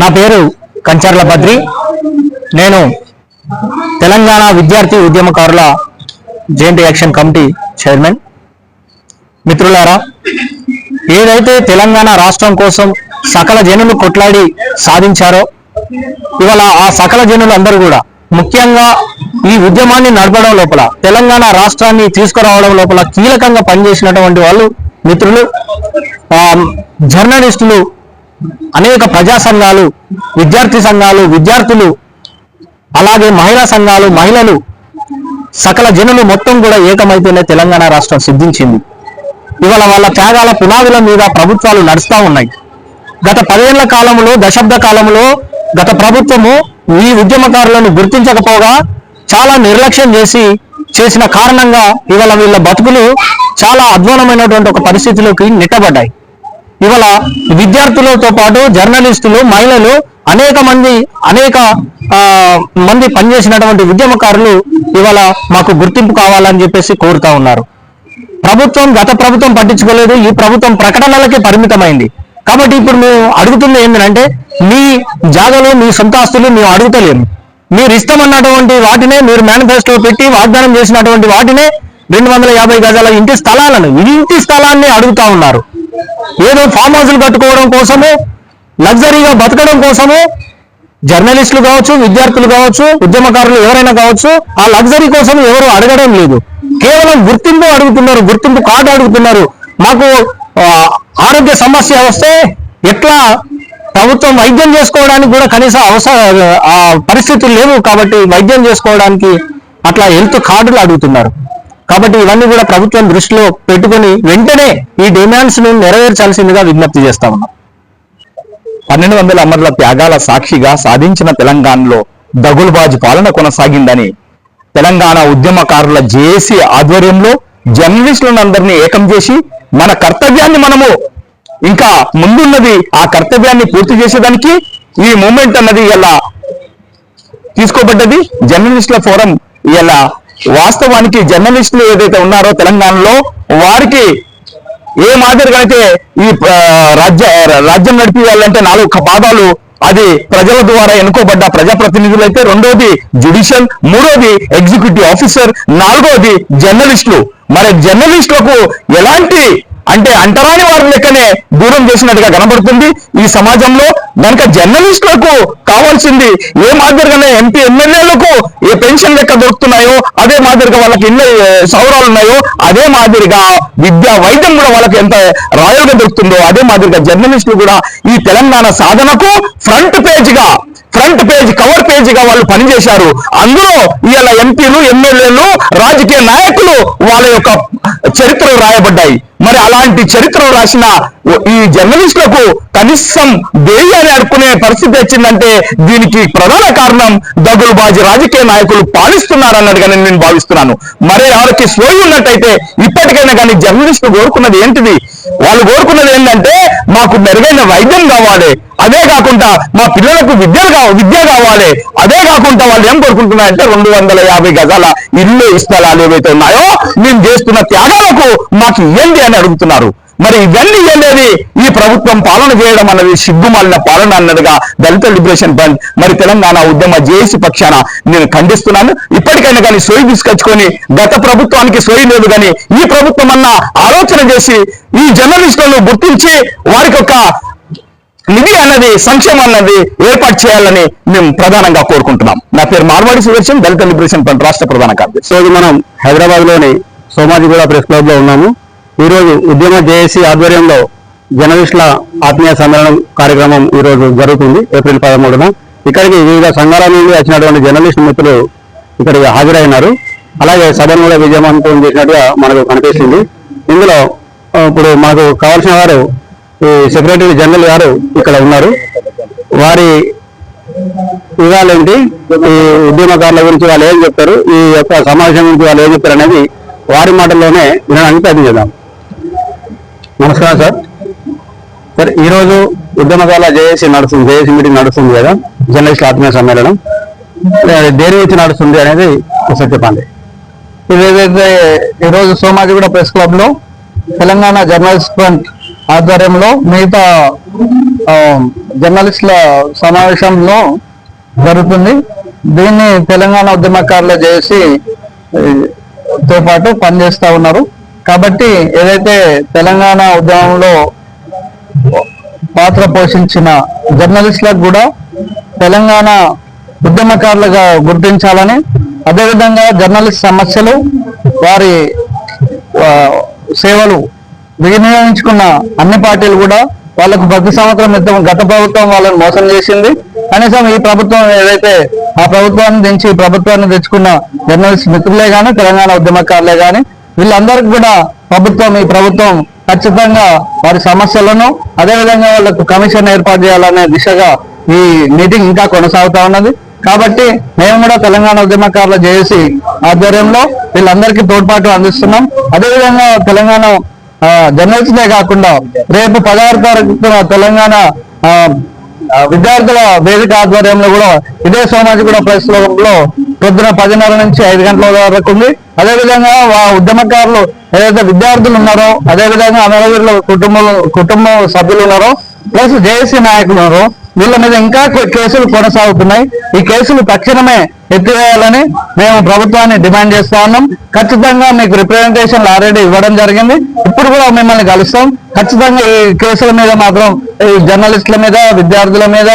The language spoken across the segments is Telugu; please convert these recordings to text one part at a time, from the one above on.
నా పేరు కంచర్ల బద్రి. నేను తెలంగాణ విద్యార్థి ఉద్యమకారుల జాయింట్ యాక్షన్ కమిటీ చైర్మన్. మిత్రులారా ఏదైతే తెలంగాణ రాష్ట్రం కోసం సకల జనులు కొట్లాడి సాధించారో ఇవాళ ఆ సకల జనులు అందరూ కూడా ముఖ్యంగా ఈ ఉద్యమాన్ని నడపడం లోపల తెలంగాణ రాష్ట్రాన్ని తీసుకురావడం లోపల కీలకంగా పనిచేసినటువంటి వాళ్ళు మిత్రులు జర్నలిస్టులు అనేక ప్రజా సంఘాలు విద్యార్థి సంఘాలు విద్యార్థులు అలాగే మహిళా సంఘాలు మహిళలు సకల జనులు మొత్తం కూడా ఏకమైతేనే తెలంగాణ రాష్ట్రం సిద్ధించింది. ఇవాళ వాళ్ళ త్యాగాల పునాదుల మీద ప్రభుత్వాలు నడుస్తూ ఉన్నాయి. గత పదేళ్ళ కాలంలో దశాబ్ద కాలంలో గత ప్రభుత్వము ఈ ఉద్యమకారులను గుర్తించకపోగా చాలా నిర్లక్ష్యం చేసి చేసిన కారణంగా ఇవాళ వీళ్ళ బతుకులు చాలా అధ్వానమైనటువంటి ఒక పరిస్థితిలోకి నెట్టబడ్డాయి. ఇవాళ విద్యార్థులతో పాటు జర్నలిస్టులు మహిళలు అనేక మంది అనేక ఆ, మంది పనిచేసినటువంటి ఉద్యమకారులు ఇవాళ మాకు గుర్తింపు కావాలని చెప్పేసి కోరుతా ఉన్నారు. ప్రభుత్వం గత ప్రభుత్వం పట్టించుకోలేదు ఈ ప్రభుత్వం ప్రకటనలకే పరిమితమైంది. కాబట్టి ఇప్పుడు మేము అడుగుతుంది ఏంటంటే మీ జాగలు మీ సొంత ఆస్తులు మేము అడుగుతలేము. మీరు ఇష్టమన్నటువంటి వాటినే మీరు మేనిఫెస్టో పెట్టి వాగ్దానం చేసినటువంటి వాటినే రెండు వందల యాభై గజాల ఇంటి స్థలాలను ఇంటి స్థలాన్ని అడుగుతా ఉన్నారు. ఏదో ఫామ్ హౌస్లు కట్టుకోవడం కోసము లగ్జరీగా బతకడం కోసము జర్నలిస్టులు కావచ్చు విద్యార్థులు కావచ్చు ఉద్యమకారులు ఎవరైనా కావచ్చు ఆ లగ్జరీ కోసం ఎవరు అడగడం లేదు. కేవలం గుర్తింపు అడుగుతున్నారు గుర్తింపు కార్డు అడుగుతున్నారు. మాకు ఆరోగ్య సమస్య వస్తే ఎట్లా ప్రభుత్వం వైద్యం చేసుకోవడానికి కూడా కనీస అవసర ఆ పరిస్థితులు లేవు కాబట్టి వైద్యం చేసుకోవడానికి అట్లా హెల్త్ కార్డులు అడుగుతున్నారు. కాబట్టి ఇవన్నీ కూడా ప్రభుత్వం దృష్టిలో పెట్టుకొని వెంటనే ఈ డిమాండ్స్ను నెరవేర్చాల్సిందిగా విజ్ఞప్తి చేస్తా ఉన్నాం. పన్నెండు వందల అమరుల త్యాగాల సాక్షిగా సాధించిన తెలంగాణలో దగులుబాజు పాలన కొనసాగిందని తెలంగాణ ఉద్యమకారుల జేఏసీ ఆధ్వర్యంలో జర్నలిస్టులను అందరినీ ఏకం చేసి మన కర్తవ్యాన్ని మనము ఇంకా ముందున్నది ఆ కర్తవ్యాన్ని పూర్తి చేసేదానికి ఈ మూమెంట్ అన్నది ఇలా తీసుకోబడ్డది. జర్నలిస్టుల ఫోరం ఇలా వాస్తవానికి జర్నలిస్టులు ఏదైతే ఉన్నారో తెలంగాణలో వారికి ఏ మాదిరిగా అయితే ఈ రాజ్య రాజ్యం నడిపించాలంటే నాలుగు పాదాలు అది ప్రజల ద్వారా ఎన్నుకోబడ్డ ప్రజాప్రతినిధులు అయితే రెండోది జ్యుడిషియల్ మూడోది ఎగ్జిక్యూటివ్ ఆఫీసర్ నాలుగోది జర్నలిస్టులు. మరి జర్నలిస్టులకు ఎలాంటి అంటే అంటరాని వారి లెక్కనే దూరం చేసినట్టుగా కనబడుతుంది. ఈ సమాజంలో కనుక జర్నలిస్టులకు కావాల్సింది ఏ మాదిరిగానే ఎంపీ ఎమ్మెల్యేలకు ఏ పెన్షన్ లెక్క దొరుకుతున్నాయో అదే మాదిరిగా వాళ్ళకి ఎన్ని సౌరాలు ఉన్నాయో అదే మాదిరిగా విద్యా వైద్యం కూడా వాళ్ళకి ఎంత రాయల్గా దొరుకుతుందో అదే మాదిరిగా జర్నలిస్టులు కూడా ఈ తెలంగాణ సాధనకు ఫ్రంట్ పేజ్గా ఫ్రంట్ పేజ్ కవర్ పేజీగా వాళ్ళు పనిచేశారు. అందులో ఇవాళ ఎంపీలు ఎమ్మెల్యేలు రాజకీయ నాయకులు వాళ్ళ యొక్క చరిత్రలు రాయబడ్డాయి. మరి అలాంటి చరిత్రలు రాసిన ఈ జర్నలిస్టులకు కనీసం దేయాన్ని అనుకునే పరిస్థితి వచ్చిందంటే దీనికి ప్రధాన కారణం దగులుబాజీ రాజకీయ నాయకులు పాలిస్తున్నారు నేను భావిస్తున్నాను. మరి వారికి సోయి ఉన్నట్టయితే ఇప్పటికైనా కానీ జర్నలిస్టులు కోరుకున్నది ఏంటిది? వాళ్ళు కోరుకున్నది ఏంటంటే మాకు మెరుగైన వైద్యం కావాలి. కాకుండా మా పిల్లలకు విద్యలు విద్య కావాలి. అదే కాకుండా వాళ్ళు ఏం కోరుకుంటున్నారంటే రెండు వందల యాభై గజాల ఇల్లు స్థలాలు ఏవైతే ఉన్నాయో మేము చేస్తున్న త్యాగాలకు మాకు ఇవ్వండి అని అడుగుతున్నారు. మరి ఇవన్నీ అనేది ఈ ప్రభుత్వం పాలన చేయడం అన్నది సిగ్గుమాలిన పాలన అన్నదిగా దళిత లిబరేషన్ ఫండ్ మరి తెలంగాణ ఉద్యమ జేఏసీ పక్షాన నేను ఖండిస్తున్నాను. ఇప్పటికైనా కానీ సోయి తీసుకొచ్చుకొని గత ప్రభుత్వానికి సోయి లేదు కానీ ఈ ప్రభుత్వం అన్న ఆలోచన చేసి ఈ జర్నలిస్టులను గుర్తించి వారికి ఒక నిధి అన్నది సంక్షేమం అన్నది ఏర్పాటు చేయాలని మేము ప్రధానంగా కోరుకుంటున్నాం. నా పేరు మార్వాడి సుదర్శన్ దళిత లిబరేషన్ ఫ్రంట్ రాష్ట్ర ప్రధాన కార్యదర్శి. రోజు మనం హైదరాబాద్లోని సోమాజిగూడ ప్రెస్ క్లబ్లో ఉన్నాము. ఈ రోజు ఉద్యమ జేఏసీ ఆధ్వర్యంలో జర్నలిస్టుల ఆత్మీయ సమ్మేళనం కార్యక్రమం ఈ రోజు జరుగుతుంది ఏప్రిల్ పదమూడున. ఇక్కడికి వివిధ సంఘాల నుండి వచ్చినటువంటి జర్నలిస్ట్ మిత్రులు ఇక్కడికి హాజరైనారు. అలాగే సభను కూడా విజయవంతం చేసినట్టుగా మనకు కనిపిస్తుంది. ఇందులో ఇప్పుడు మనకు కావాల్సిన వారు సెక్రటరీ జనరల్ గారు ఇక్కడ ఉన్నారు. వారి వివరాలేంటి ఈ ఉద్యమకారుల గురించి వాళ్ళు ఏం చెప్తారు? ఈ యొక్క సమావేశం గురించి వాళ్ళు ఏం చెప్తారు అనేది వారి మాటల్లోనే వినడానికి ప్రయత్నం చేద్దాం. నమస్కారం సార్. సార్ ఈ రోజు ఉద్యమకారుల జేఏసీ నడుస్తుంది జేఏసీ మీటింగ్ నడుస్తుంది కదా? జర్నలిస్ట్ ఆత్మీయ సమ్మేళనం. దేని గురించి నడుస్తుంది అనేది ఒకసారి చెప్పండి. ఇది ఏదైతే ఈరోజు సోమాజిగూడ ప్రెస్ క్లబ్లో తెలంగాణ జర్నలిస్ట్ ఫ్రంట్ ఆధ్వర్యంలో మిగతా జర్నలిస్టుల సమావేశంలో జరుగుతుంది. దీన్ని తెలంగాణ ఉద్యమకారులు చేసి తో పాటు పనిచేస్తూ ఉన్నారు. కాబట్టి ఏదైతే తెలంగాణ ఉద్యమంలో పాత్ర పోషించిన జర్నలిస్టులకు కూడా తెలంగాణ ఉద్యమకారులుగా గుర్తించాలని అదేవిధంగా జర్నలిస్ట్ సమస్యలు వారి సేవలు వినియోగించుకున్న అన్ని పార్టీలు కూడా వాళ్ళకు ప్రతి సంవత్సరం ఇంత గత ప్రభుత్వం వాళ్ళని మోసం చేసింది. కనీసం ఈ ప్రభుత్వం ఏదైతే ఆ ప్రభుత్వాన్ని దించి ప్రభుత్వాన్ని తెచ్చుకున్న జర్నలిస్ట్ మిత్రులే కానీ తెలంగాణ ఉద్యమకారులే కానీ వీళ్ళందరికీ కూడా ప్రభుత్వం ఈ ప్రభుత్వం ఖచ్చితంగా వారి సమస్యలను అదేవిధంగా వాళ్ళకు కమిషన్ ఏర్పాటు చేయాలనే దిశగా ఈ మీటింగ్ ఇంకా కొనసాగుతా ఉన్నది. కాబట్టి మేము కూడా తెలంగాణ ఉద్యమకారుల జేఏసీ ఆధ్వర్యంలో వీళ్ళందరికీ తోడ్పాటు అందిస్తున్నాం. అదేవిధంగా తెలంగాణ జర్నలిస్టులే కాకుండా రేపు పదహారు తారీఖున తెలంగాణ ఆ, విద్యార్థుల వేదిక ఆధ్వర్యంలో కూడా ఇదే సోమాజిగూడ ప్రెస్లో పొద్దున పదిన్నర నుంచి ఐదు గంటల వరకు ఉంది. అదేవిధంగా ఉద్యమకారులు ఏదైతే విద్యార్థులు ఉన్నారో అదేవిధంగా అమరవీరుల కుటుంబం కుటుంబ సభ్యులు ఉన్నారో ప్లస్ జేఏసీ నాయకులు వీళ్ళ మీద ఇంకా కేసులు కొనసాగుతున్నాయి. ఈ కేసులు తక్షణమే ఎత్తివేయాలని మేము ప్రభుత్వాన్ని డిమాండ్ చేస్తా ఉన్నాం. ఖచ్చితంగా మీకు రిప్రజెంటేషన్లు ఆల్రెడీ ఇవ్వడం జరిగింది. ఇప్పుడు కూడా మిమ్మల్ని కలుస్తాం. ఖచ్చితంగా ఈ కేసుల మీద మాత్రం ఈ జర్నలిస్టుల మీద విద్యార్థుల మీద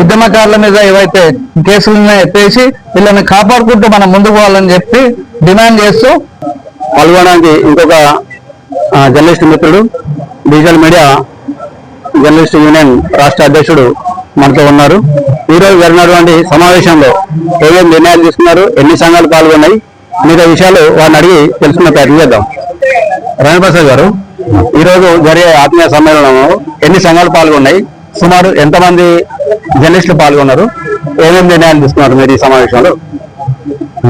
ఉద్యమకారుల మీద ఏవైతే కేసులను ఎత్తేసి వీళ్ళని కాపాడుకుంటూ మనం ముందుకు పోవాలని చెప్పి డిమాండ్ చేస్తూ పాల్గొనడానికి ఇంకొక జర్నలిస్ట్ మిత్రుడు డిజిటల్ మీడియా జర్నలిస్ట్ యూనియన్ రాష్ట్ర అధ్యక్షుడు మనతో ఉన్నారు. ఈ రోజు జరిగినటువంటి సమావేశంలో ఏమేమి నిర్ణయాలు తీసుకున్నారు ఎన్ని సంఘాలు పాల్గొన్నాయి మిగతా విషయాలు వారిని అడిగి తెలుసుకునే ప్రయత్నం చేద్దాం. రణప్రసాద్ గారు ఈ రోజు జరిగే ఆత్మీయ సమ్మేళనంలో ఎన్ని సంఘాలు పాల్గొన్నాయి సుమారు ఎంతమంది జర్నలిస్టులు పాల్గొన్నారు ఏమేమి నిర్ణయాలు తీసుకున్నారు మీరు ఈ సమావేశంలో?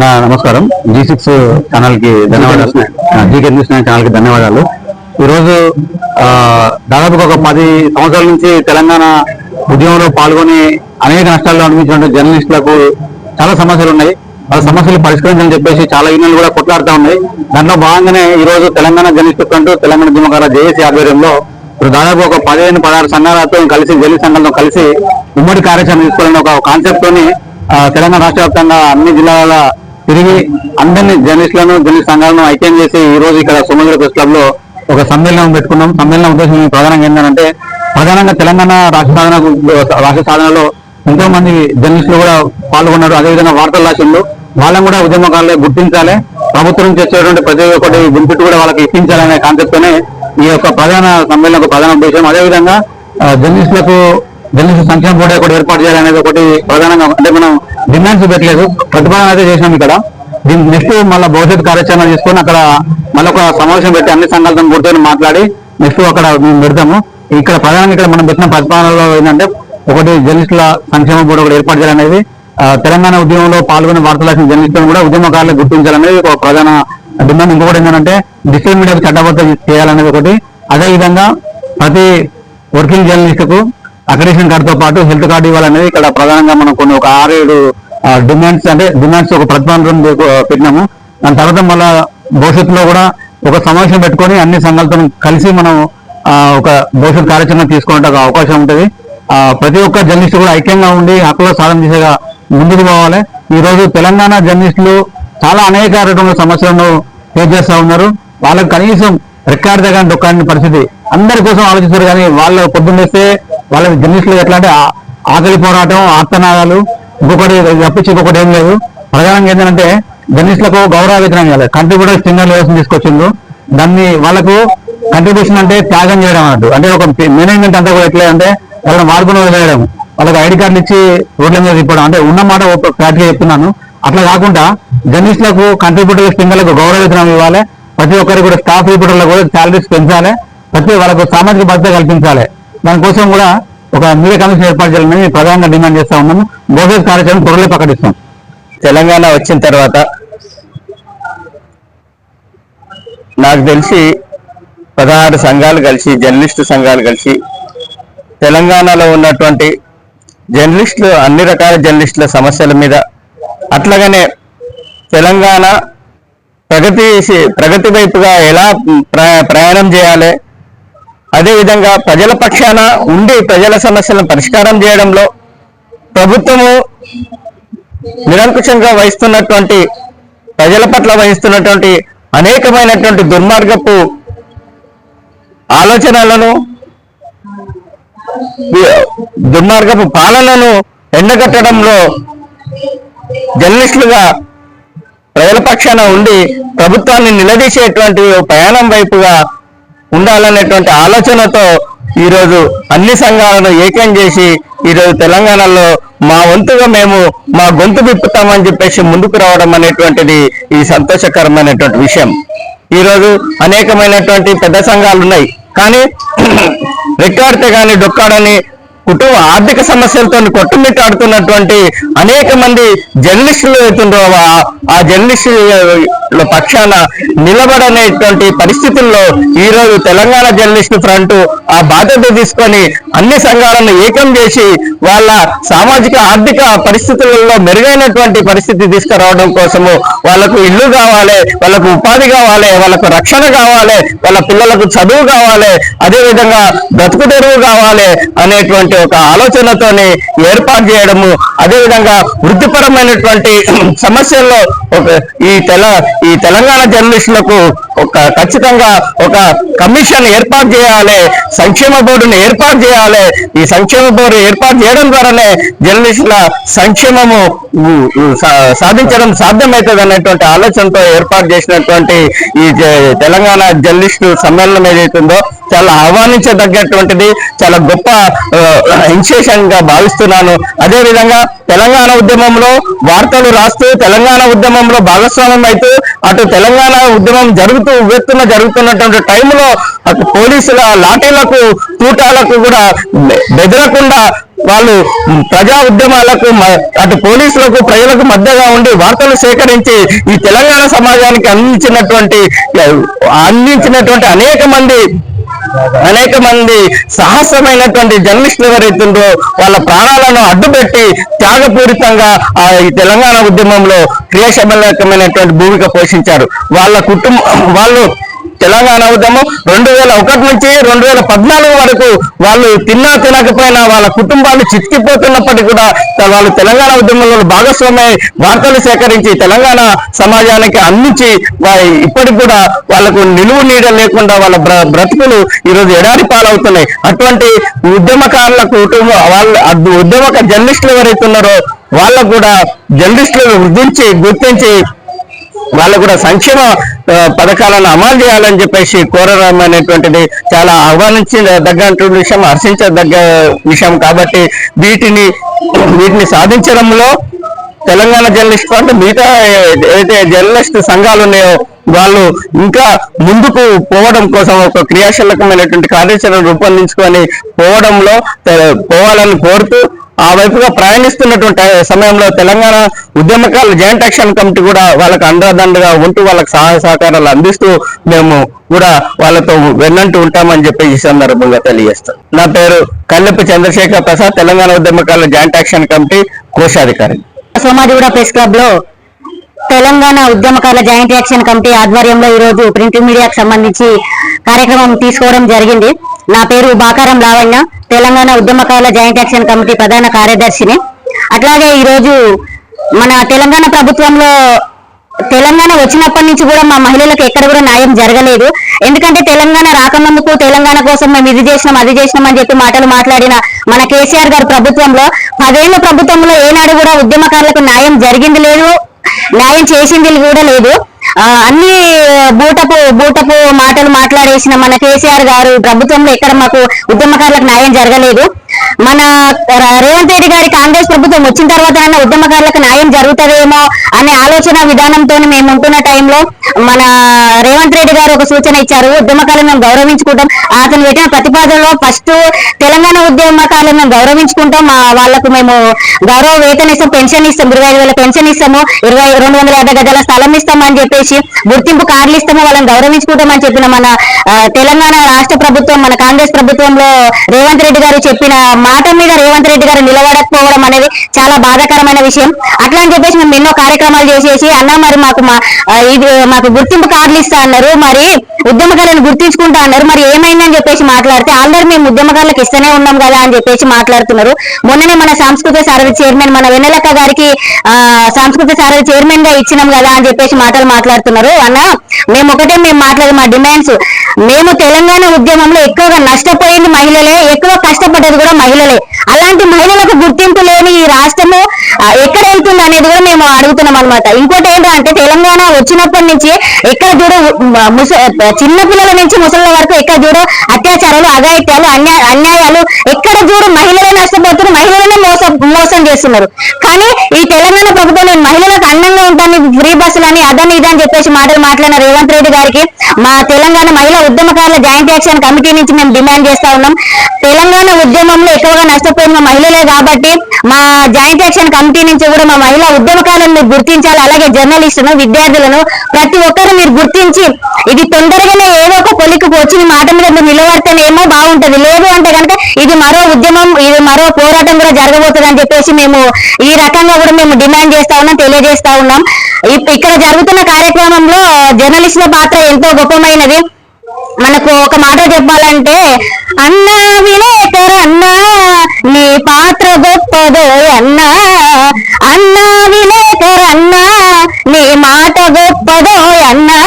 నా నమస్కారం. G six channel. కి ధన్యవాదాలు జీకే న్యూస్ నైన్ ఛానల్కి ధన్యవాదాలు ఈరోజు దాదాపుగా ఒక పది సంవత్సరాల నుంచి తెలంగాణ ఉద్యమంలో పాల్గొని అనేక నష్టాలు అనుభవించిన జర్నలిస్టులకు చాలా సమస్యలు ఉన్నాయి. ఆ సమస్యలు పరిష్కరించని చెప్పేసి చాలా యూనియన్లు కూడా కొట్లాడుతూ ఉన్నాయి. దాంట్లో భాగంగానే ఈ రోజు తెలంగాణ జర్నలిస్టు ఫ్రంట్ తెలంగాణ ఉద్యమకాల జేఏసీ ఆధ్వర్యంలో ఇప్పుడు దాదాపు ఒక పదిహేను పదహారు సంఘాలతో కలిసి జర్నలిస్ట్ సంఘాలతో కలిసి ఉమ్మడి కార్యాచరణ తీసుకోవాలని ఒక కాన్సెప్ట్ తోని తెలంగాణ రాష్ట్ర వ్యాప్తంగా అన్ని జిల్లాల తిరిగి అందరినీ జర్నలిస్టులను జర్నలిస్ట్ సంఘాలను ఐక్యం చేసి ఈ రోజు ఇక్కడ సోమగిరి ప్రెస్ క్లబ్లో ఒక సమ్మేళనం పెట్టుకున్నాం. సమ్మేళనం ఉద్దేశం ప్రధానంగా ఏంటంటే ప్రధానంగా తెలంగాణ రాష్ట్ర సాధన రాష్ట్ర సాధనలో ఎంతో మంది జర్నలిస్టులు కూడా పాల్గొన్నారు. అదేవిధంగా వార్తల రాసిండ్రు వాళ్ళని కూడా ఉద్యమకారులు గుర్తించాలి. ప్రభుత్వం నుంచి వచ్చేటువంటి ప్రతి ఒక్కటి బెనిఫిట్ కూడా వాళ్ళకి ఇప్పించాలనే కాన్సెప్ట్తోనే ఈ యొక్క ప్రధాన సమ్మేళనం ప్రధాన ఉద్దేశం. అదేవిధంగా జర్నలిస్టులకు జర్నలిస్ట్ సంక్షేమ బోర్డు ఒకటి ఏర్పాటు చేయాలనేది ఒకటి ప్రధానంగా అంటే మనం డిమాండ్స్ పెట్టలేదు. ప్రతిపాదన అయితే చేసినాం ఇక్కడ. నెక్స్ట్ మళ్ళీ భవిష్యత్ కార్యాచరణ తీసుకొని అక్కడ మళ్ళీ ఒక సమావేశం పెట్టి అన్ని సంఘాలతో కూర్చొని మాట్లాడి నెక్స్ట్ అక్కడ మేము పెడతాము. ఇక్కడ ప్రధానంగా ఇక్కడ మనం పెట్టిన ప్రతిపాదనలో ఏంటంటే ఒకటి జర్నలిస్టుల సంక్షేమ బోర్డు ఒకటి ఏర్పాటు చేయాలనేది తెలంగాణ ఉద్యమంలో పాల్గొనే వార్తలు రాసిన జర్నలిస్టులను కూడా ఉద్యమకారులు గుర్తించాలనేది ఒక ప్రధాన డిమాండ్. ఇంకొకటి ఏంటంటే డిజిటల్ మీడియాకు చట్టబద్ధ చేయాలనేది ఒకటి. అదేవిధంగా ప్రతి వర్కింగ్ జర్నలిస్టుకు కు కార్డుతో పాటు హెల్త్ కార్డు ఇవ్వాలనేది ఇక్కడ ప్రధానంగా మనం కొన్ని ఒక ఆరు ఏడు డిమాండ్స్ అంటే డిమాండ్స్ ఒక ప్రతిపాదన పెట్టినాము. దాని తర్వాత మళ్ళా భవిష్యత్తులో కూడా ఒక సమావేశం పెట్టుకొని అన్ని సంఘాలతో కలిసి మనం ఒక భవిష్యత్ కార్యాచరణ తీసుకోవడానికి అవకాశం ఉంటుంది. ప్రతి ఒక్క జర్నలిస్ట్ కూడా ఐక్యంగా ఉండి హక్కులో సాధన చేసేగా ముందుకు పోవాలి. ఈ రోజు తెలంగాణ జర్నలిస్టులు చాలా అనేక రకమైన సమస్యలను ఫేస్ చేస్తూ ఉన్నారు. వాళ్ళకి కనీసం రికార్డు దగ్గర దొక్కని పరిస్థితి. అందరి కోసం ఆలోచిస్తారు కానీ వాళ్ళ పొద్దున్నేస్తే వాళ్ళ జర్నలిస్టులు ఎట్లా అంటే ఆకలి పోరాటం ఆర్తనాదాలు ఇంకొకటి తప్పించి ఇంకొకటి ఏం లేదు. ప్రధానంగా ఏంటంటే జర్నలిస్టులకు గౌరవ వేతనం ఇవ్వాలి. కంట్రిబ్యూటర్ సింగర్ వ్యవస్థ తీసుకొచ్చిండు దాన్ని వాళ్ళకు కంట్రిబ్యూషన్ అంటే త్యాగం చేయడం అన్నట్టు. అంటే ఒక మేనేజ్మెంట్ అంతా కూడా ఎట్లా అంటే వాళ్ళని మార్పును వదిలేయడం వాళ్ళకి ఐడి కార్డులు ఇచ్చి రోడ్ల మీద తిప్పడం. అంటే ఉన్న మాట క్లారిటీగా చెప్తున్నాను. అట్లా కాకుండా జర్నలిస్టులకు కంట్రిబ్యూటర్ సింగర్లకు గౌరవ వేతనం ఇవ్వాలి. ప్రతి ఒక్కరికి కూడా స్టాఫ్ రిపోర్టర్లకు కూడా శాలరీస్ పెంచాలి. ప్రతి వాళ్ళకు సామాజిక భద్రత కల్పించాలి. దానికోసం కూడా ఒక మీడియా కమిషన్ ఏర్పాటు చేయాలని ప్రధానంగా డిమాండ్ చేస్తా ఉన్నాము. భోజన కార్యాచరణ త్వరలో ప్రకటిస్తాం. తెలంగాణ వచ్చిన తర్వాత నాకు తెలిసి పదహారు సంఘాలు కలిసి జర్నలిస్టు సంఘాలు కలిసి తెలంగాణలో ఉన్నటువంటి జర్నలిస్టులు అన్ని రకాల జర్నలిస్టుల సమస్యల మీద అట్లాగనే తెలంగాణ ప్రగతి ప్రగతి వైపుగా ఎలా ప్ర- ప్రయాణం చేయాలి అదేవిధంగా ప్రజల పక్షాన ఉండి ప్రజల సమస్యలను పరిష్కారం చేయడంలో ప్రభుత్వము నిరంకుశంగా వహిస్తున్నటువంటి ప్రజల పట్ల వహిస్తున్నటువంటి అనేకమైనటువంటి దుర్మార్గపు ఆలోచనలను దుర్మార్గపు పాలనను ఎండగట్టడంలో జర్నలిస్టులుగా ప్రజల పక్షాన ఉండి ప్రభుత్వాన్ని నిలదీసేటువంటి ఓ ప్రయాణం వైపుగా ఉండాలనేటువంటి ఆలోచనతో ఈరోజు అన్ని సంఘాలను ఏకం చేసి ఈరోజు తెలంగాణలో మా వంతుగా మేము మా గొంతు విప్పుతామని చెప్పేసి ముందుకు రావడం అనేటువంటిది ఈ సంతోషకరమైనటువంటి విషయం. ఈరోజు అనేకమైనటువంటి పెద్ద సంఘాలు ఉన్నాయి. కానీ రెక్కాడితే కానీ డొక్కాడని కుటుంబ ఆర్థిక సమస్యలతో కొట్టుమిట్టాడుతున్నటువంటి అనేక మంది జర్నలిస్టులు అవుతుండ్రో ఆ- జర్నలిస్టు పక్షాన నిలబడనేటువంటి పరిస్థితుల్లో ఈ రోజు తెలంగాణ జర్నలిస్ట్ ఫ్రంట్ ఆ బాధ్యత తీసుకొని అన్ని సంఘాలను ఏకం చేసి వాళ్ళ సామాజిక ఆర్థిక పరిస్థితులలో మెరుగైనటువంటి పరిస్థితి తీసుకురావడం కోసము వాళ్ళకు ఇల్లు కావాలి వాళ్ళకు ఉపాధి కావాలి వాళ్ళకు రక్షణ కావాలి వాళ్ళ పిల్లలకు చదువు కావాలి అదేవిధంగా బ్రతుకు తెరువు కావాలి అనేటువంటి ఒక ఆలోచనతోని ఏర్పాటు చేయడము అదేవిధంగా వృత్తిపరమైనటువంటి సమస్యల్లో ఒక ఈ తెల ఈ తెలంగాణ జర్నలిస్టులకు ఒక ఖచ్చితంగా ఒక కమిషన్ ఏర్పాటు చేయాలి సంక్షేమ బోర్డును ఏర్పాటు చేయాలి. ఈ సంక్షేమ బోర్డు ఏర్పాటు చేయడం ద్వారానే జర్నలిస్టుల సంక్షేమము సా- సాధించడం సాధ్యమవుతుంది అనేటువంటి ఆలోచనతో ఏర్పాటు చేసినటువంటి ఈ తెలంగాణ జర్నలిస్టు సమ్మేళనం ఏదైతుందో చాలా ఆహ్వానించదగ్గటువంటిది చాలా గొప్ప ఇన్స్టిట్యూషన్గా భావిస్తున్నాను. అదేవిధంగా తెలంగాణ ఉద్యమంలో వార్తలు రాస్తూ తెలంగాణ ఉద్యమంలో భాగస్వామ్యం అవుతూ అటు తెలంగాణ ఉద్యమం జరుగుతూ ఉవ్వెత్తున జరుగుతున్నటువంటి టైంలో అటు పోలీసుల లాఠీలకు తూటాలకు కూడా బెదరకుండా వాళ్ళు ప్రజా ఉద్యమాలకు మ- అటు పోలీసులకు ప్రజలకు మధ్యగా ఉండి వార్తలు సేకరించి ఈ తెలంగాణ సమాజానికి అందించినటువంటి అందించినటువంటి అనేక మంది అనేక మంది సాహసమైనటువంటి జర్నలిస్టులు ఎవరైతుందో వాళ్ళ ప్రాణాలను అడ్డుపెట్టి త్యాగపూరితంగా ఆ ఈ తెలంగాణ ఉద్యమంలో క్రియాశీలకమైనటువంటి భూమిక పోషించారు. వాళ్ళ కుటుంబం వాళ్ళు తెలంగాణ ఉద్యమం రెండు వేల ఒకటి నుంచి రెండు వేల పద్నాలుగు వరకు వాళ్ళు తిన్నా తినకపోయినా వాళ్ళ కుటుంబాలు చితికిపోతున్నప్పటికీ కూడా వాళ్ళు తెలంగాణ ఉద్యమంలో భాగస్వామ్య వార్తలు సేకరించి తెలంగాణ సమాజానికి అందించి వారి ఇప్పటికి కూడా వాళ్ళకు నిలువు నీడ లేకుండా వాళ్ళ బ్ర బ్రతుకులు ఈరోజు ఎడారి పాలవుతున్నాయి. అటువంటి ఉద్యమకారుల కుటుంబ వాళ్ళ ఉద్యమక జర్నలిస్టులు ఎవరైతే ఉన్నారో వాళ్ళకు కూడా జర్నలిస్టులు గుర్తించి గుర్తించి వాళ్ళు కూడా సంక్షేమ పథకాలను అమలు చేయాలని చెప్పేసి కోరడం అనేటువంటిది చాలా ఆహ్వానించదగ్గ విషయం హర్షించదగ్గ విషయం కాబట్టి వీటిని వీటిని సాధించడంలో తెలంగాణ జర్నలిస్ట్ పార్టీ మిగతా ఏదైతే జర్నలిస్ట్ సంఘాలు ఉన్నాయో వాళ్ళు ఇంకా ముందుకు పోవడం కోసం ఒక క్రియాశీలకమైనటువంటి కార్యాచరణ రూపొందించుకొని పోవడంలో పోవాలని కోరుతూ ఆ వైపుగా ప్రయాణిస్తున్నటువంటి సమయంలో తెలంగాణ ఉద్యమకాల జాయింట్ యాక్షన్ కమిటీ కూడా వాళ్ళకు అండదండగా ఉంటూ వాళ్ళకి సహాయ సహకారాలు అందిస్తూ మేము కూడా వాళ్ళతో వెన్నంటూ ఉంటామని చెప్పి ఈ సందర్భంగా తెలియజేస్తాం. నా పేరు కల్లెప్పు చంద్రశేఖర్ ప్రసాద్ తెలంగాణ ఉద్యమకాల జాయింట్ యాక్షన్ కమిటీ కోశాధికారి. సోమాజిగూడ ప్రెస్ క్లబ్లో తెలంగాణ ఉద్యమకారుల జాయింట్ యాక్షన్ కమిటీ ఆధ్వర్యంలో ఈ రోజు ప్రింట్ మీడియాకు సంబంధించి కార్యక్రమం తీసుకోవడం జరిగింది. నా పేరు బాకారం లావణ్య తెలంగాణ ఉద్యమకారుల జాయింట్ యాక్షన్ కమిటీ ప్రధాన కార్యదర్శిని. అట్లాగే ఈరోజు మన తెలంగాణ ప్రభుత్వంలో తెలంగాణ వచ్చినప్పటి నుంచి కూడా మా మహిళలకు ఎక్కడ కూడా న్యాయం జరగలేదు. ఎందుకంటే తెలంగాణ రాకముందుకు తెలంగాణ కోసం మేము ఇది చేసినాం అది చేసినాం అని చెప్పి మాటలు మాట్లాడిన మన కేసీఆర్ గారి ప్రభుత్వంలో పదేళ్ళ ప్రభుత్వంలో ఏనాడు కూడా ఉద్యమకారులకు న్యాయం జరిగింది లేదు. న్యాయం చేసింది కూడా లేదు. ఆ, అన్ని బూటపు బూటపు మాటలు మాట్లాడేసిన మన కేసీఆర్ గారు ప్రభుత్వంలో ఎక్కడ మాకు ఉద్యమకారులకు న్యాయం జరగలేదు. మన రేవంత్ రెడ్డి గారి కాంగ్రెస్ ప్రభుత్వం వచ్చిన తర్వాత ఉద్యమకారులకు న్యాయం జరుగుతుందేమో అనే ఆలోచన విధానంతో మేము ఉంటున్న టైంలో మన రేవంత్ రెడ్డి గారు ఒక సూచన ఇచ్చారు. ఉద్యమకాలను మేము గౌరవించుకుంటాం. అతను పెట్టిన ప్రతిపాదనలో ఫస్ట్ తెలంగాణ ఉద్యమకాలను మేము గౌరవించుకుంటాం. మా వాళ్ళకు మేము గౌరవ వేతన ఇస్తాం పెన్షన్ ఇస్తాం ఇరవై ఐదు వేల పెన్షన్ ఇస్తాము ఇరవై రెండు వందల యాభై గజాల స్థలం ఇస్తాం అని చెప్పేసి గుర్తింపు కార్డులు ఇస్తాము వాళ్ళని గౌరవించుకుంటామని చెప్పిన మన తెలంగాణ రాష్ట్ర ప్రభుత్వం మన కాంగ్రెస్ ప్రభుత్వంలో రేవంత్ రెడ్డి గారు చెప్పిన మాట మీద రేవంత్ రెడ్డి గారు నిలబడకపోవడం అనేది చాలా బాధాకరమైన విషయం. అట్లా అని చెప్పేసి మేము ఎన్నో కార్యక్రమాలు చేసేసి అన్న మరి మాకు మా ఇది మాకు గుర్తింపు కార్డులు ఇస్తా అన్నారు. మరి ఉద్యమకారులను గుర్తించుకుంటా అన్నారు. మరి ఏమైందని చెప్పేసి మాట్లాడితే ఆల్రెడీ మేము ఉద్యమకారులకు ఇస్తూనే ఉన్నాం కదా అని చెప్పేసి మాట్లాడుతున్నారు. మొన్ననే మన సాంస్కృతిక సారథి చైర్మన్ మన వెన్నెలక్క గారికి ఆ, సాంస్కృతిక సారథి చైర్మన్గా ఇచ్చినాం కదా అని చెప్పేసి మాటలు మాట్లాడుతున్నారు. అన్న మేము ఒకటే మేము మాట్లాడే మా డిమాండ్స్. మేము తెలంగాణ ఉద్యమంలో ఎక్కువగా నష్టపోయింది మహిళలే ఎక్కువ కష్టపడ్డది కూడా మహిళలే. అలాంటి మహిళలకు గుర్తింపు లేని ఈ రాష్ట్రము ఎక్కడ వెళ్తుంది అనేది కూడా మేము అడుగుతున్నాం అనమాట ఇంకోటి ఏంటంటే తెలంగాణ వచ్చినప్పటి నుంచి ఎక్కడ చూడు ముస చిన్న పిల్లల నుంచి ముసలి వరకు ఎక్కడ చూడు అత్యాచారాలు అఘాయిత్యాలు అన్యాయ అన్యాయాలు ఎక్కడ చూడు మహిళలే నష్టపోతున్నారు మహిళలనే మోసం మోసం చేస్తున్నారు. కానీ ఈ తెలంగాణ ప్రభుత్వం నేను మహిళలకు అందంగా ఉంటాను ఫ్రీ బస్సులు అని అదని ఇదని చెప్పేసి మాటలు మాట్లాడిన రేవంత్ రెడ్డి గారికి మా తెలంగాణ మహిళా ఉద్యమకారుల జాయింట్ యాక్షన్ కమిటీ నుంచి మేము డిమాండ్ చేస్తా ఉన్నాం. తెలంగాణ ఉద్యమంలో ఎక్కువగా నష్టపోయిన మహిళలే కాబట్టి మా జాయింట్ యాక్షన్ కమిటీ నుంచి కూడా మా మహిళా ఉద్యమకారులను మీరు గుర్తించాలి. అలాగే జర్నలిస్టులను విద్యార్థులను ప్రతి ఒక్కరు మీరు గుర్తించి ఇది తొందరగానే ఏదో ఒక కొలికి వచ్చి మాట మీద మీరు నిలబడితేనేమో బాగుంటది. లేదు అంటే కనుక ఇది మరో ఉద్యమం ఇది మరో పోరాటం కూడా జరగబోతుంది చెప్పేసి మేము ఈ రకంగా కూడా మేము డిమాండ్ చేస్తా ఉన్నాం తెలియజేస్తా ఉన్నాం. ఇక్కడ జరుగుతున్న కార్యక్రమంలో జర్నలిస్టుల పాత్ర ఎంతో గొప్పమైనది. మనకు ఒక మాట చెప్పాలంటే అన్నా విలేకరు అన్నా నీ పాత్ర గొప్పదో అన్నా. అన్నా విలేకరు అన్నా నీ మాట గొప్పదో అన్నా.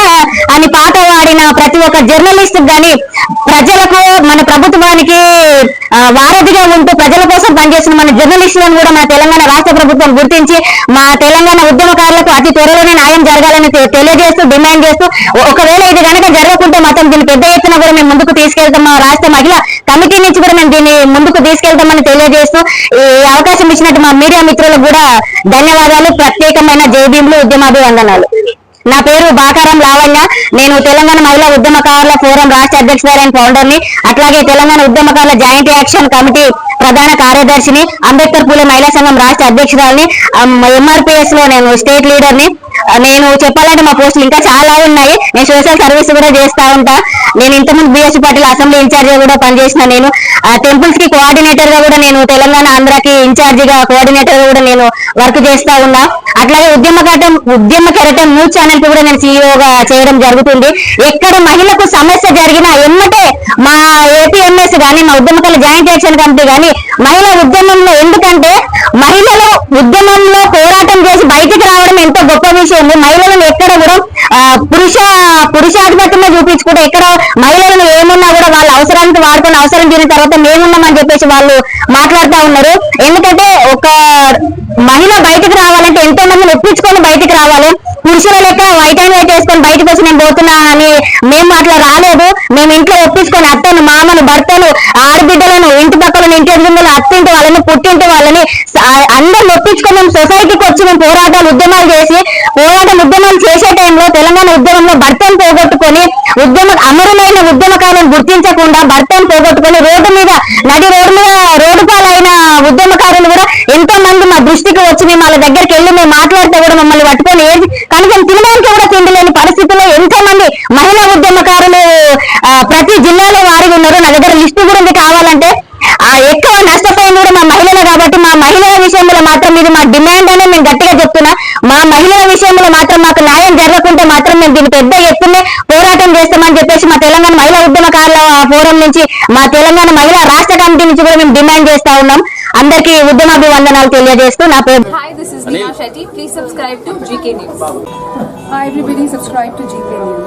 అని పాట వాడిన ప్రతి ఒక్క జర్నలిస్ట్ గాని ప్రజలకు మన ప్రభుత్వం చేసిన మన జర్నలిస్టులను కూడా మన తెలంగాణ రాష్ట్ర ప్రభుత్వం గుర్తించి మా తెలంగాణ ఉద్యమకారులకు అతి త్వరలోనే న్యాయం జరగాలని తెలియజేస్తూ డిమాండ్ చేస్తూ ఒకవేళ ఇది కనుక జరగకుంటే మాత్రం దీన్ని పెద్ద ఎత్తున కూడా మేము ముందుకు తీసుకెళ్తాం మా రాష్ట్ర మహిళ కమిటీ నుంచి కూడా మేము దీన్ని ముందుకు తీసుకెళ్తామని తెలియజేస్తూ ఈ అవకాశం ఇచ్చినట్టు మా మీడియా మిత్రులకు కూడా ధన్యవాదాలు. ప్రత్యేకమైన జైభీములు ఉద్యమాభివందనాలు. పేరు బాకారం లావణ్య. నేను తెలంగాణ మహిళా ఉద్యమకారుల ఫోరం రాష్ట్ర అధ్యక్షురాలు అండ్ ఫౌండర్ని అట్లాగే తెలంగాణ ఉద్యమకారుల జాయింట్ యాక్షన్ కమిటీ ప్రధాన కార్యదర్శిని అంబేద్కర్ పూలే మహిళా సంఘం రాష్ట్ర అధ్యక్షురాలని ఎంఆర్పిఎస్లో నేను స్టేట్ లీడర్ని నేను చెప్పాలంటే మా పోస్టులు ఇంకా చాలా ఉన్నాయి. నేను సోషల్ సర్వీస్ కూడా చేస్తా ఉంటా. నేను ఇంతకుముందు బిఎస్సీ పార్టీల అసెంబ్లీ ఇన్ఛార్జ్ కూడా పనిచేసిన నేను. ఆ టెంపుల్స్కి కోఆర్డినేటర్గా కూడా నేను తెలంగాణ ఆంధ్రాకి ఇన్ఛార్జ్గా కోఆర్డినేటర్గా కూడా నేను వర్క్ చేస్తా ఉన్నా. అట్లాగే ఉద్యమ కటం ఉద్యమ కెరటం న్యూస్ ఛానల్కి కూడా నేను సీఈఓగా చేయడం జరుగుతుంది. ఎక్కడ మహిళకు సమస్య జరిగినా ఎమ్మటే మా ఏపీఎంఎస్ గానీ మా ఉద్యమకాల జాయింట్ యాక్షన్ కమిటీ గానీ మహిళా ఉద్యమంలో ఎందుకంటే మహిళలు ఉద్యమంలో పోరాటం చేసి బయటికి రావడం ఎంతో గొప్ప విషయం. మహిళలను ఎక్కడ కూడా పురుష పురుషాధిపత్యమే చూపించుకుంటే ఎక్కడ మహిళలను ఏమున్నా కూడా వాళ్ళ అవసరానికి వాడుకుని అవసరం తీరిన తర్వాత మేమున్నామని చెప్పేసి వాళ్ళు మాట్లాడుతూ ఉన్నారు. ఎందుకంటే ఒక మహిళ బయటకు రావాలంటే ఎంతో మందిని ఒప్పించుకొని బయటికి రావాలి. పురుషుల లెక్క వైట్ అండ్ వైట్ వేసుకొని బయటకు వచ్చి నేను పోతున్నా అని మేము అట్లా రాలేదు. మేము ఇంట్లో ఒప్పించుకొని అత్తను మామను భర్తను ఆడబిడ్డలను ఇంటి పక్కలను ఇంటి ఎదుగుందని అత్తింటి వాళ్ళని పుట్టింటి వాళ్ళని ఒప్పించుకొని మేము సొసైటీకి వచ్చి మేము పోరాటాలు ఉద్యమాలు చేసి పోరాటం ఉద్యమాలు చేసే టైంలో తెలంగాణ ఉద్యమంలో భర్తను పోగొట్టుకొని ఉద్యమ అమరులైన ఉద్యమకారులను గుర్తించకుండా భర్తను పోగొట్టుకొని రోడ్డు మీద నడి రోడ్డు మీద రోడ్డు పాలైన ఉద్యమకారులు కూడా ఎంతో మంది మా దృష్టికి వచ్చి మేము వాళ్ళ దగ్గరికి వెళ్ళి మేము మాట్లాడితే కూడా మమ్మల్ని పట్టుకొని ఏది కనీసం తినడానికి కూడా తిండి లేని పరిస్థితుల్లో ఎంతో మంది మహిళా ఉద్యమకారులు ప్రతి జిల్లాలో వారి ఉన్నారు. నా దగ్గర లిస్టు గురించి కావాలంటే మా డిమాండ్ అనే మేము గట్టిగా చెప్తున్నా మా మహిళల విషయంలో మాత్రం మాకు న్యాయం జరగకుంటే మాత్రం మేము దీన్ని పెద్ద ఎత్తునే పోరాటం చేస్తామని చెప్పేసి మా తెలంగాణ మహిళా ఉద్యమకారుల ఫోరం నుంచి మా తెలంగాణ మహిళా రాష్ట్ర కమిటీ నుంచి కూడా మేము డిమాండ్ చేస్తా ఉన్నాం అందరికీ ఉద్యమాభివందనాలు తెలియజేస్తూ నా పేరు GK News. Hi everybody, subscribe to GK News.